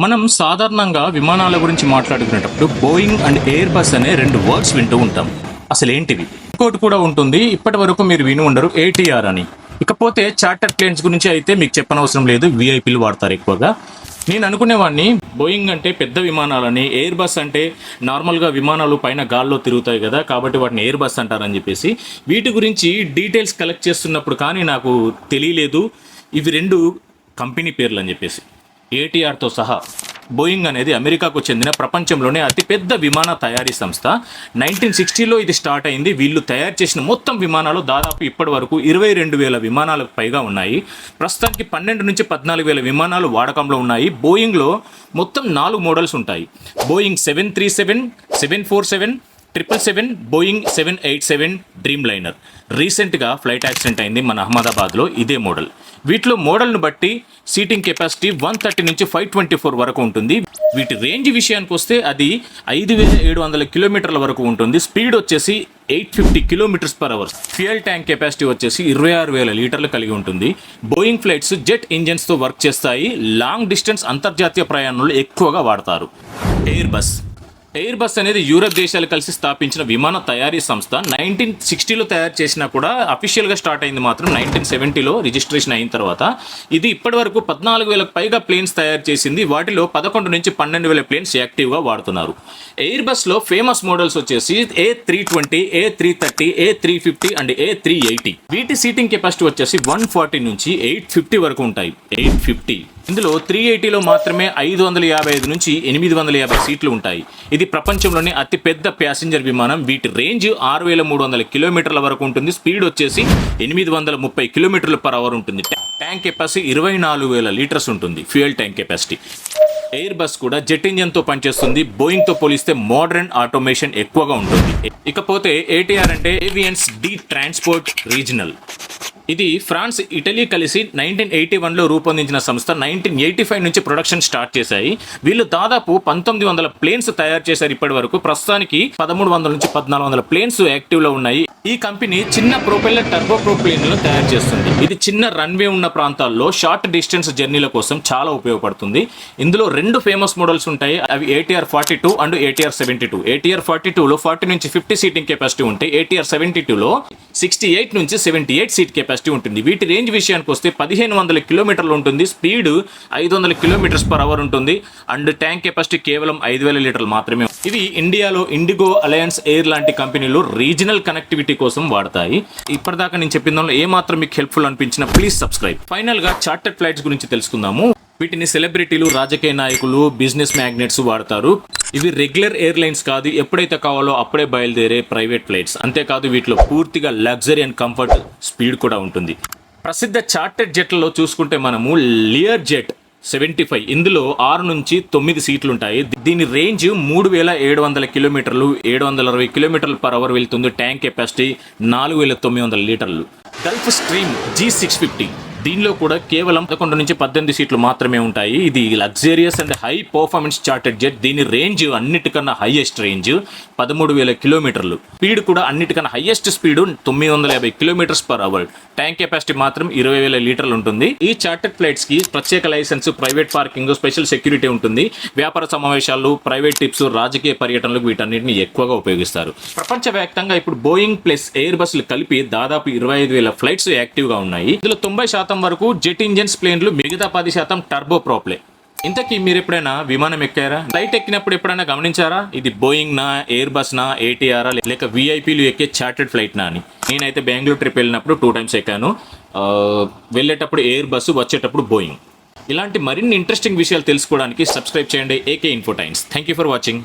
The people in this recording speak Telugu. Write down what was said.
మనం సాధారణంగా విమానాల గురించి మాట్లాడుకునేటప్పుడు బోయింగ్ అండ్ ఎయిర్ బస్ అనే రెండు వర్డ్స్ వింటూ ఉంటాం. అసలు ఏంటివి? ఇంకోటి కూడా ఉంటుంది. ఇప్పటి వరకు మీరు విని ఉండరు. ఏటీఆర్ అని. ఇకపోతే చార్టర్ ప్లేన్స్ గురించి అయితే మీకు చెప్పనవసరం లేదు. విఐపీలు వాడతారు ఎక్కువగా. నేను అనుకునేవాడిని బోయింగ్ అంటే పెద్ద విమానాలని ఎయిర్ బస్ అంటే నార్మల్గా విమానాలు పైన గాల్లో తిరుగుతాయి కదా కాబట్టి వాటిని ఎయిర్ బస్ అంటారని చెప్పేసి. వీటి గురించి డీటెయిల్స్ కలెక్ట్ చేస్తున్నప్పుడు కానీ నాకు తెలియలేదు. ఇవి రెండు కంపెనీ పేర్లు అని చెప్పేసి. ఏటీఆర్తో సహా బోయింగ్ అనేది అమెరికాకు చెందిన ప్రపంచంలోనే అతిపెద్ద విమాన తయారీ సంస్థ. నైన్టీన్ సిక్స్టీలో ఇది స్టార్ట్ అయింది. వీళ్ళు తయారు చేసిన మొత్తం విమానాలు దాదాపు ఇప్పటి వరకు ఇరవై రెండు వేల విమానాలకు పైగా ఉన్నాయి. ప్రస్తుతానికి పన్నెండు నుంచి పద్నాలుగు వేల విమానాలు వాడకంలో ఉన్నాయి. బోయింగ్లో మొత్తం నాలుగు మోడల్స్ ఉంటాయి. Boeing seven three seven seven four seven triple seven Boeing seven eight seven Dreamliner రీసెంట్గా ఫ్లైట్ యాక్సిడెంట్ అయింది మన అహ్మదాబాద్లో ఇదే మోడల్. వీటిలో మోడల్ను బట్టి సీటింగ్ కెపాసిటీ వన్ థర్టీ నుంచి ఫైవ్ ట్వంటీ ఫోర్ వరకు ఉంటుంది. వీటి రేంజ్ విషయానికి వస్తే అది ఐదు వేల ఏడు వందల కిలోమీటర్ల వరకు ఉంటుంది. స్పీడ్ వచ్చేసి eight fifty kilometres per hour. Fuel tank capacity వచ్చేసి ఇరవై ఆరు వేల లీటర్లు కలిగి ఉంటుంది. బోయింగ్ ఫ్లైట్స్ జెట్ ఇంజన్స్తో వర్క్ చేస్తాయి. లాంగ్ డిస్టెన్స్ అంతర్జాతీయ ప్రయాణంలో ఎక్కువగా వాడతారు. Air bus. ఎయిర్ బస్ అనేది యూరప్ దేశాలు కలిసి స్థాపించిన విమాన తయారీ సంస్థ. నైన్టీన్ సిక్స్టీలో తయారు చేసినా కూడా అఫీషియల్గా స్టార్ట్ అయింది మాత్రం నైన్టీన్ సెవెంటీలో రిజిస్ట్రేషన్ అయిన తర్వాత. ఇది ఇప్పటి వరకు పద్నాలుగు వేలకు పైగా ప్లేన్స్ తయారు చేసింది. వాటిలో పదకొండు నుంచి పన్నెండు వేల ప్లేన్స్ యాక్టివ్గా వాడుతున్నారు. ఎయిర్ బస్లో ఫేమస్ మోడల్స్ వచ్చేసి A three twenty A three thirty A three fifty and A three eighty వీటి సీటింగ్ కెపాసిటీ వచ్చేసి వన్ ఫార్టీ నుంచి ఎయిట్ ఫిఫ్టీ వరకు ఉంటాయి. Eight fifty. ఇందులో త్రీ ఎయిటీలో మాత్రమే ఐదు వందల యాభై ఐదు నుంచి ఎనిమిది వందల యాభై సీట్లు ఉంటాయి. ఇది ప్రపంచంలోనే అతిపెద్ద ప్యాసింజర్ విమానం. వీటి రేంజ్ ఆరు వేల మూడు వందల కిలోమీటర్ల వరకు ఉంటుంది. స్పీడ్ వచ్చేసి ఎనిమిది వందల ముప్పై కిలోమీటర్ల పర్ అవర్ ఉంటుంది. ట్యాంక్ కెపాసిటీ ఇరవై నాలుగు వేల లీటర్స్ ఉంటుంది. Fuel tank capacity. Air bus కూడా జెట్ ఇంజన్తో పనిచేస్తుంది. బోయింగ్తో పోలిస్తే మోడర్న్ ఆటోమేషన్ ఎక్కువగా ఉంటుంది. ఇకపోతే ఏటీఆర్ అంటే ఏవియన్స్ డి ట్రాన్స్పోర్ట్ రీజనల్. ఇది ఫ్రాన్స్ ఇటలీ కలిసి నైన్టీన్ ఎయిటీ వన్లో రూపొందించిన సంస్థ. నైన్టీన్ ఎయిటీ ఫైవ్ నుంచి ప్రొడక్షన్ స్టార్ట్ చేశాయి. వీళ్ళు దాదాపు పంతొమ్మిది వందల ప్లేన్స్ తయారు చేశారు ఇప్పటి వరకు ప్రస్తుతానికి పదమూడు వందల నుంచి పద్నాలుగు వందల ప్లేన్స్ యాక్టివ్లో ఉన్నాయి. ఈ కంపెనీ చిన్న ప్రొపెల్లర్ టర్బో ప్రోప్లేన్లను తయారు చేస్తుంది. ఇది చిన్న రన్వే ఉన్న ప్రాంతాల్లో షార్ట్ డిస్టెన్స్ జర్నీల కోసం చాలా ఉపయోగపడుతుంది. ఇందులో రెండు ఫేమస్ మోడల్స్ ఉంటాయి. అవి ATR forty two and ATR seventy two. ATR forty టూలో ఫార్టీ నుంచి ఫిఫ్టీ సీటింగ్ కెపాసిటీ ఉంటే ఏటీఆర్ సెవెంటీ టూలో సిక్స్టీ ఎయిట్ నుంచి సెవెంటీ ఎయిట్ సీట్ కెపాసిటీ ఉంటుంది. వీటి రేంజ్ విషయానికి వస్తే పదిహేను వందల కిలోమీటర్లు ఉంటుంది. స్పీడ్ ఐదు వందల కిలోమీటర్స్ పర్ అవర్ ఉంటుంది. అండ్ ట్యాంక్ కెపాసిటీ కేవలం ఐదు వేల లీటర్లు మాత్రమే ఇవి ఇండియాలో ఇండిగో అలయన్స్ ఎయిర్ లాంటి కంపెనీలు రీజనల్ కనెక్టివిటీ కోసం వాడతాయి. ఇప్పటిదాకా నేను చెప్పిన దానిలో ఏ మాత్రం మీకు హెల్ప్ఫుల్ అనిపించినా ప్లీజ్ సబ్స్క్రైబ్. ఫైనల్గా చార్టెడ్ ఫ్లైట్స్ గురించి తెలుసుకుందాము. వీటిని సెలబ్రిటీలు రాజకీయ నాయకులు బిజినెస్ మ్యాగ్నెట్స్ వాడతారు. ఇవి రెగ్యులర్ ఎయిర్లైన్స్ కాదు ఎప్పుడైతే కావాలో అప్పుడే బయలుదేరే ప్రైవేట్ ఫ్లైట్స్. అంతేకాదు వీటిలో పూర్తిగా లగ్జరీ అండ్ కంఫర్ట్ స్పీడ్ కూడా ఉంటుంది. ప్రసిద్ధ చార్టెడ్ జెట్లలో చూసుకుంటే మనము లియర్ జెట్ సెవెంటీ ఫైవ్. ఇందులో ఆరు నుంచి తొమ్మిది సీట్లు ఉంటాయి దీని రేంజ్ మూడు వేల ఏడు వందల కిలోమీటర్లు ఏడు వందల అరవై కిలోమీటర్లు పర్ అవర్ వెళ్తుంది. ట్యాంక్ కెపాసిటీ నాలుగు వేల తొమ్మిది వందల లీటర్లు. Gulfstream G six fifty దీనిలో కూడా కేవలం పదకొండు నుంచి పద్దెనిమిది సీట్లు మాత్రమే ఉంటాయి. ఇది luxurious and high performance chartered jet. దీని రేంజ్ అన్నిటికన్నా హైయెస్ట్ రేంజ్ పదమూడు వేల కిలోమీటర్లు. స్పీడ్ కూడా అన్నిటికన్నా హైయెస్ట్ స్పీడ్ తొమ్మిది వందల యాభై kilometres per hour tank capacity మాత్రం ఇరవై వేల లీటర్లు ఉంటుంది. ఈ చార్టెడ్ ఫ్లైట్స్కి ప్రత్యేక licence private parking special security ఉంటుంది. వ్యాపార సమావేశాలు ప్రైవేట్ టిప్స్ రాజకీయ పర్యటనలకు వీటన్నిటిని ఎక్కువగా ఉపయోగిస్తారు. ప్రపంచవ్యాప్తంగా ఇప్పుడు బోయింగ్ ప్లస్ ఎయిర్ బస్సులు కలిపి దాదాపు ఇరవై ఐదు వేల ఫ్లైట్స్ యాక్టివ్గా ఉన్నాయి. ఇందులో తొంభై శాతం వరకు జెట్ ఇంజన్స్ ప్లేన్లు మిగతా పది శాతం టర్బో ప్రాప్లే. ఇంతకీ మీరు ఎప్పుడైనా విమానం ఎక్కారా? ఫ్లైట్ ఎక్కినప్పుడు ఎప్పుడైనా గమనించారా? ఇది బోయింగ్ నా ఎయిర్ బస్ నా ఏటీఆరా లేక విఐపీలు ఎక్కే చార్టెడ్ ఫ్లైట్ నా అని? నేనైతే బెంగళూరు ట్రిప్ వెళ్ళినప్పుడు టూ టైమ్స్ ఎక్కాను. వెళ్ళేటప్పుడు ఎయిర్ బస్సు వచ్చేటప్పుడు బోయింగ్. ఇలాంటి మరిన్ని ఇంట్రెస్టింగ్ విషయాలు తెలుసుకోవడానికి సబ్స్క్రైబ్ చేయండి AK Infotains. Thank you for watching.